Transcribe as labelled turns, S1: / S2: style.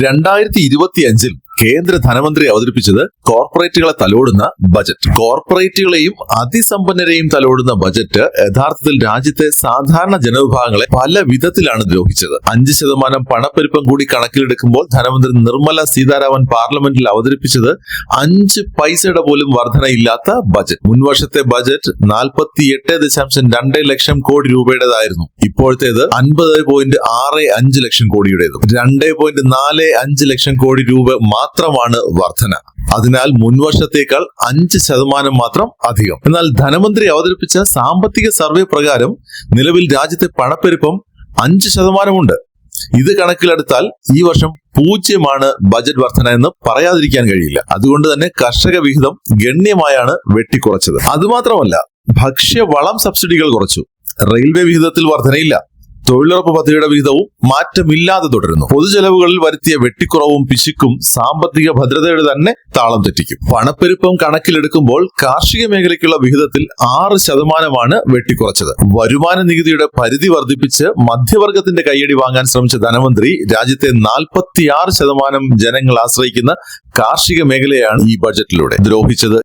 S1: രണ്ടായിരത്തി ഇരുപത്തി അഞ്ചിൽ കേന്ദ്ര ധനമന്ത്രി അവതരിപ്പിച്ചത് കോർപ്പറേറ്റുകളെ തലോടുന്ന ബജറ്റ്. കോർപ്പറേറ്റുകളെയും അതിസമ്പന്നരെയും തലോടുന്ന ബജറ്റ് യഥാർത്ഥത്തിൽ രാജ്യത്തെ സാധാരണ ജനവിഭാഗങ്ങളെ പല വിധത്തിലാണ് ദ്രോഹിച്ചത്. അഞ്ച് ശതമാനം പണപ്പെരുപ്പം കൂടി കണക്കിലെടുക്കുമ്പോൾ ധനമന്ത്രി നിർമ്മല സീതാരാമൻ പാർലമെന്റിൽ അവതരിപ്പിച്ചത് അഞ്ച് പൈസയുടെ പോലും വർധനയില്ലാത്ത ബജറ്റ്. മുൻവർഷത്തെ ബജറ്റ് നാൽപ്പത്തി എട്ട് ദശാംശം രണ്ട് ലക്ഷം കോടി രൂപയുടേതായിരുന്നു. ഇപ്പോഴത്തേത് അൻപത് പോയിന്റ് ആറ് അഞ്ച് ലക്ഷം കോടിയുടേതും. രണ്ട് പോയിന്റ് നാല് അഞ്ച് ലക്ഷം കോടി രൂപ മാത്രമാണ് വർധന. അതിനാൽ മുൻവർഷത്തേക്കാൾ അഞ്ച് ശതമാനം മാത്രം അധികം. എന്നാൽ ധനമന്ത്രി അവതരിപ്പിച്ച സാമ്പത്തിക സർവേ പ്രകാരം നിലവിൽ രാജ്യത്തെ പണപ്പെരുപ്പം അഞ്ച് ശതമാനമുണ്ട്. ഇത് കണക്കിലെടുത്താൽ ഈ വർഷം പൂജ്യമാണ് ബജറ്റ് വർധന എന്ന് പറയാതിരിക്കാൻ കഴിയില്ല. അതുകൊണ്ട് തന്നെ കർഷക വിഹിതം ഗണ്യമായാണ് വെട്ടിക്കുറച്ചത്. അതുമാത്രമല്ല ഭക്ഷ്യവളം സബ്സിഡികൾ കുറച്ചു. റെയിൽവേ വിഹിതത്തിൽ വർധനയില്ല. തൊഴിലുറപ്പ് പദ്ധതിയുടെ വിഹിതവും മാറ്റമില്ലാതെ തുടരുന്നു. പൊതുചെലവുകളിൽ വരുത്തിയ വെട്ടിക്കുറവും പിശുക്കും സാമ്പത്തിക ഭദ്രതയുടെ തന്നെ താളം തെറ്റിക്കും. പണപ്പെരുപ്പം കണക്കിലെടുക്കുമ്പോൾ കാർഷിക മേഖലയ്ക്കുള്ള വിഹിതത്തിൽ ആറ് ശതമാനമാണ് വെട്ടിക്കുറച്ചത്. വരുമാന നികുതിയുടെ പരിധി വർദ്ധിപ്പിച്ച് മധ്യവർഗത്തിന്റെ കൈയടി വാങ്ങാൻ ശ്രമിച്ച ധനമന്ത്രി രാജ്യത്തെ നാൽപ്പത്തിയാറ് ശതമാനം ജനങ്ങൾ ആശ്രയിക്കുന്ന കാർഷിക മേഖലയാണ് ഈ ബജറ്റിലൂടെ ദ്രോഹിച്ചത്.